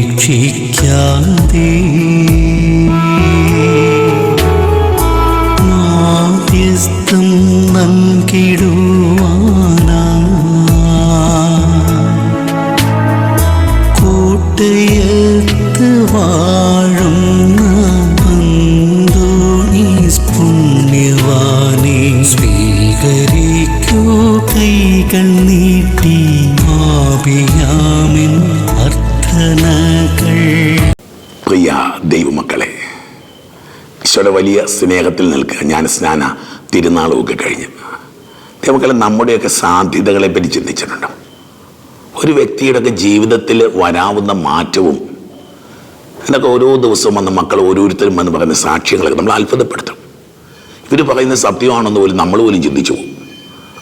പരീക്ഷിച്ചാലുപേക്ഷിക്കാതെ മാധ്യസ്ഥം നൽകിടുവാനാ കൂട്ടയത്ത് വാഴുന്ന അന്തോണീസ് പുണ്യവാനെ സ്വീകരിക്കൂ. പ്രിയ ദൈവമക്കളെ ഈശോയുടെ വലിയ സ്നേഹത്തിൽ നിൽക്കുക. ഞാൻ സ്നാന തിരുനാളുമൊക്കെ കഴിഞ്ഞ്. ദൈവമക്കളെ നമ്മുടെയൊക്കെ സാധ്യതകളെ പറ്റി ചിന്തിച്ചിട്ടുണ്ട്. ഒരു വ്യക്തിയുടെയൊക്കെ ജീവിതത്തിൽ വരാവുന്ന മാറ്റവും എന്നൊക്കെ ഓരോ ദിവസവും വന്ന മക്കൾ ഓരോരുത്തരും വന്ന് പറയുന്ന സാക്ഷ്യങ്ങളൊക്കെ നമ്മൾ അത്ഭുതപ്പെടുത്തും. ഇവർ പറയുന്ന സത്യമാണെന്ന് പോലും നമ്മൾ പോലും ചിന്തിച്ചു പോകും.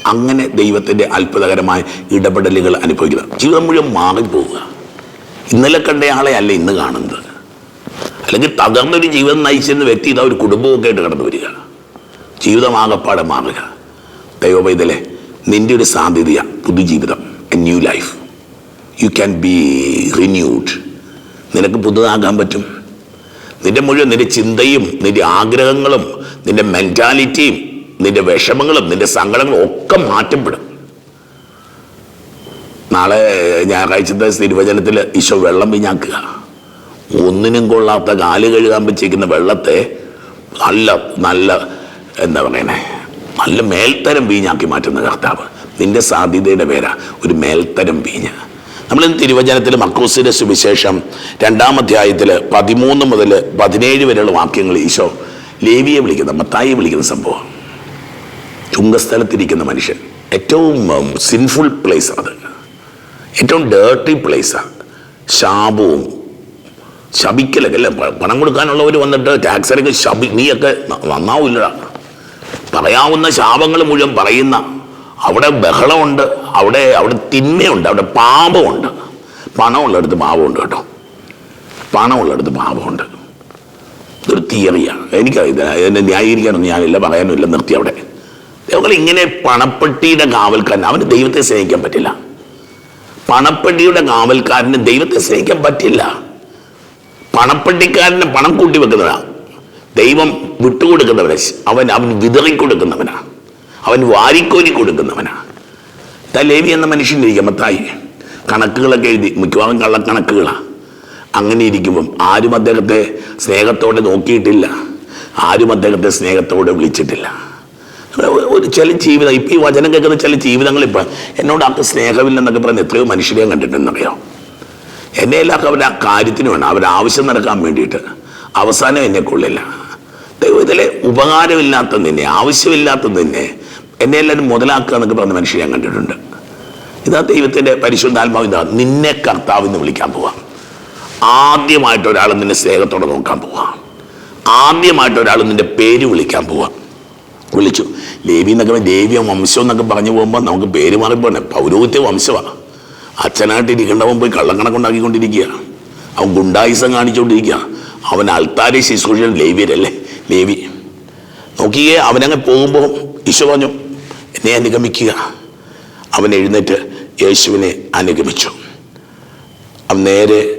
അങ്ങനെ ദൈവത്തിന്റെ അത്ഭുതകരമായ ഇടപെടലുകൾ അനുഭവിക്കുക. ജീവിതം മുഴുവൻ മാറിപ്പോവുക. ഇന്നലെ കണ്ടയാളെ അല്ല ഇന്ന് കാണുന്നത്. അല്ലെങ്കിൽ തകർന്നൊരു ജീവിതം നയിച്ചിരുന്ന വ്യക്തി ഇതാ ഒരു കുടുംബമൊക്കെ ആയിട്ട് കടന്നു വരിക. ജീവിതമാകപ്പാടെ മാറുക. ദൈവവൈതലെ നിന്റെ ഒരു സാധ്യതയാണ് പുതുജീവിതം. A new life you can be renewed നിനക്ക് പുതുതാകാൻ പറ്റും. നിന്റെ മുഴുവൻ നിന്റെ ചിന്തയും നിന്റെ ആഗ്രഹങ്ങളും നിന്റെ മെന്റാലിറ്റിയും നിന്റെ വിഷമങ്ങളും നിന്റെ സങ്കടങ്ങളും ഒക്കെ മാറ്റപ്പെടും. നാളെ ഞായറാഴ്ചത്തെ തിരുവചനത്തിൽ ഈശോ വെള്ളം വീഞ്ഞാക്കുക. ഒന്നിനും കൊള്ളാത്ത കാൽ കഴുകാൻ വെച്ചിരിക്കുന്ന വെള്ളത്തെ നല്ല നല്ല എന്താ പറയണേ നല്ല മേൽത്തരം വീഞ്ഞാക്കി മാറ്റുന്ന കർത്താവ്. നിന്റെ സാധ്യതയുടെ പേരാ. ഒരു മേൽത്തരം വീഞ്ഞ്. നമ്മൾ ഇന്ന് തിരുവചനത്തിൽ മക്കൂസിന്റെ സുവിശേഷം രണ്ടാം അധ്യായത്തിൽ പതിമൂന്ന് മുതൽ പതിനേഴ് വരെയുള്ള വാക്യങ്ങൾ ഈശോ ലേവിയെ വിളിക്കുന്ന മത്തായി വിളിക്കുന്ന സംഭവം. ചുങ്കസ്ഥലത്തിരിക്കുന്ന മനുഷ്യൻ. ഏറ്റവും സിൻഫുൾ പ്ലേസ് അത്. ഏറ്റവും ഡേർട്ടി പ്ലേസാണ് ശാപവും ശപിക്കലൊക്കെ അല്ലേ? പണം കൊടുക്കാനുള്ളവർ വന്നിട്ട് ടാക്സ് അടക്കം ശപി നീയൊക്കെ നന്നാവില്ലടാ. പറയാവുന്ന ശാപങ്ങൾ മുഴുവൻ പറയുന്ന അവിടെ ബഹളമുണ്ട് അവിടെ അവിടെ തിന്മയുണ്ട് അവിടെ പാപമുണ്ട്. പണമുള്ളിടത്ത് പാപമുണ്ട് കേട്ടോ. പണമുള്ളിടത്ത് പാപമുണ്ട്. ഇതൊരു തിയറിയാണ്. എനിക്കറിയില്ല എന്നെ ന്യായീകരിക്കാനൊന്നും ഞാനില്ല പറയാനുമില്ല നിർത്തി അവിടെ. ദൈവങ്ങൾ ഇങ്ങനെ പണപ്പെട്ടിയുടെ കാവൽക്കാരൻ അവന് ദൈവത്തെ സ്നേഹിക്കാൻ പറ്റില്ല. പണപ്പെട്ടിയുടെ കാവൽക്കാരന് ദൈവത്തെ സ്നേഹിക്കാൻ പറ്റില്ല. പണപ്പെട്ടിക്കാരന് പണം കൂട്ടി വെക്കുന്നതാണ് ദൈവം വിട്ടുകൊടുക്കുന്നവനാ അവൻ അവൻ വിതറി കൊടുക്കുന്നവനാണ് അവൻ വാരിക്കോരി കൊടുക്കുന്നവനാണ്. തലേവി എന്ന മനുഷ്യൻ മനുഷ്യനിരിക്കുക മത്തായി. കണക്കുകളൊക്കെ എഴുതി മിക്കവാറും കള്ളക്കണക്കുകളാണ് അങ്ങനെ ഇരിക്കുമ്പം ആരും അദ്ദേഹത്തെ സ്നേഹത്തോടെ നോക്കിയിട്ടില്ല. ആരും അദ്ദേഹത്തെ സ്നേഹത്തോടെ വിളിച്ചിട്ടില്ല. ഒരു ചില ജീവിതം ഇപ്പം ഈ വചനം കേൾക്കുന്ന ചില ജീവിതങ്ങൾ ഇപ്പം എന്നോട് ആർക്ക് സ്നേഹമില്ലെന്നൊക്കെ പറഞ്ഞ് എത്രയോ മനുഷ്യരെയും കണ്ടിട്ടുണ്ടെന്നറിയോ? എന്നെ എല്ലാം അവർ ആ കാര്യത്തിന് വേണം. അവരുടെ ആവശ്യം നടക്കാൻ വേണ്ടിയിട്ട്. അവസാനം എന്നെ കൊള്ളില്ല. ദൈവം ഇതിലെ ഉപകാരമില്ലാത്ത നിന്നെ ആവശ്യമില്ലാത്ത നിന്നെ എന്നെ എല്ലാവരും മുതലാക്കുക എന്നൊക്കെ പറഞ്ഞ മനുഷ്യൻ ഞാൻ കണ്ടിട്ടുണ്ട്. ഇതാ ദൈവത്തിന്റെ പരിശുദ്ധാത്മാവ് ഇതാ നിന്നെ കർത്താവെന്ന് വിളിക്കാൻ പോവാം. ആദ്യമായിട്ട് ഒരാൾ നിന്നെ സ്നേഹത്തോടെ നോക്കാൻ പോവാം. ആദ്യമായിട്ട് ഒരാൾ നിന്റെ പേര് വിളിക്കാൻ പോവാം. വിളിച്ചു. ലേവി എന്നൊക്കെ ദേവിയ വംശം എന്നൊക്കെ പറഞ്ഞു പോകുമ്പോൾ നമുക്ക് പേര് മാറിപ്പോണേ. പൗരോഹിത്യ വംശമാണ് അച്ഛനായിട്ട് ഇരിക്കേണ്ടവൻ പോയി കള്ളക്കണക്കുണ്ടാക്കിക്കൊണ്ടിരിക്കുക. അവൻ ഗുണ്ടായുസം കാണിച്ചുകൊണ്ടിരിക്കുക അവൻ അൽത്താരി ശുശ്രൂഷൻ ലേവിയരല്ലേ? ലേവി നോക്കിയേ അവനങ്ങ് പോകുമ്പോൾ ഈശോ പറഞ്ഞു എന്നെ അനുഗമിക്കുക. അവൻ എഴുന്നേറ്റ് യേശുവിനെ അനുഗമിച്ചു. അവൻ നേരെ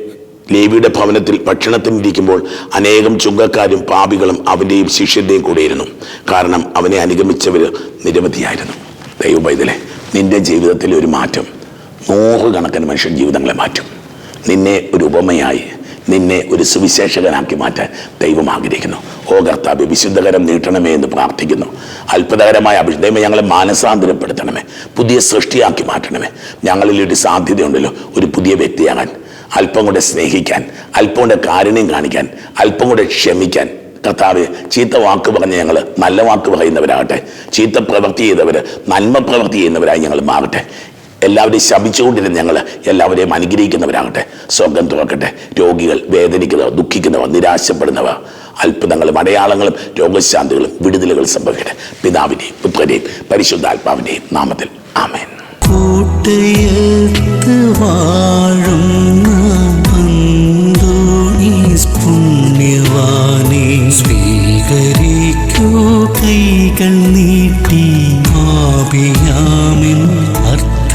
ലേവിയുടെ ഭവനത്തിൽ ഭക്ഷണത്തിനിരിക്കുമ്പോൾ അനേകം ചുങ്കക്കാരും പാപികളും അവന്റെയും ശിഷ്യന്റെയും കൂടെയിരുന്നു. കാരണം അവനെ അനുഗമിച്ചവർ നിരവധിയായിരുന്നു. ദൈവബൈതലെ നിന്റെ ജീവിതത്തിലെ ഒരു മാറ്റം. നൂറുകണക്കിന് മനുഷ്യൻ ജീവിതങ്ങളെ മാറ്റും. നിന്നെ ഒരു ഉപമയായി നിന്നെ ഒരു സുവിശേഷകനാക്കി മാറ്റാൻ ദൈവം ആഗ്രഹിക്കുന്നു. ഓ കർത്താവ് വിശുദ്ധകരം നീട്ടണമേ എന്ന് പ്രാർത്ഥിക്കുന്നു. അത്ഭുതകരമായ അഭിഷേകം. ഞങ്ങളെ മാനസാന്തരപ്പെടുത്തണമേ. പുതിയ സൃഷ്ടിയാക്കി മാറ്റണമേ. ഞങ്ങളിൽ ഒരു സാധ്യതയുണ്ടല്ലോ ഒരു പുതിയ വ്യക്തിയാകാൻ. അല്പം കൂടെ സ്നേഹിക്കാൻ അല്പം കൂടെ കാരുണ്യം കാണിക്കാൻ അല്പം കൂടെ ക്ഷമിക്കാൻ. കർത്താവ് ചീത്ത വാക്ക് പറഞ്ഞ് ഞങ്ങൾ നല്ല വാക്ക് പറയുന്നവരാകട്ടെ. ചീത്ത പ്രവൃത്തി ചെയ്തവർ നന്മ പ്രവൃത്തി ചെയ്യുന്നവരായി ഞങ്ങൾ മാറട്ടെ. എല്ലാവരെയും ശപിച്ചുകൊണ്ടിരുന്ന ഞങ്ങൾ എല്ലാവരെയും അനുഗ്രഹിക്കുന്നവരാകട്ടെ സ്വർഗം തുറക്കട്ടെ. രോഗികൾ വേദനിക്കുന്നവർ ദുഃഖിക്കുന്നവർ നിരാശപ്പെടുന്നവർ അത്ഭുതങ്ങളും അടയാളങ്ങളും രോഗശാന്തികളും വിടുതലുകൾ സംഭവിക്കട്ടെ. പിതാവിന്റെയും പരിശുദ്ധ പരിശുദ്ധാത്മാവിന്റെയും നാമത്തിൽ. ആമേൻ. ീട്ടി കൈകൾ നീട്ടി ആപിയാമിൻ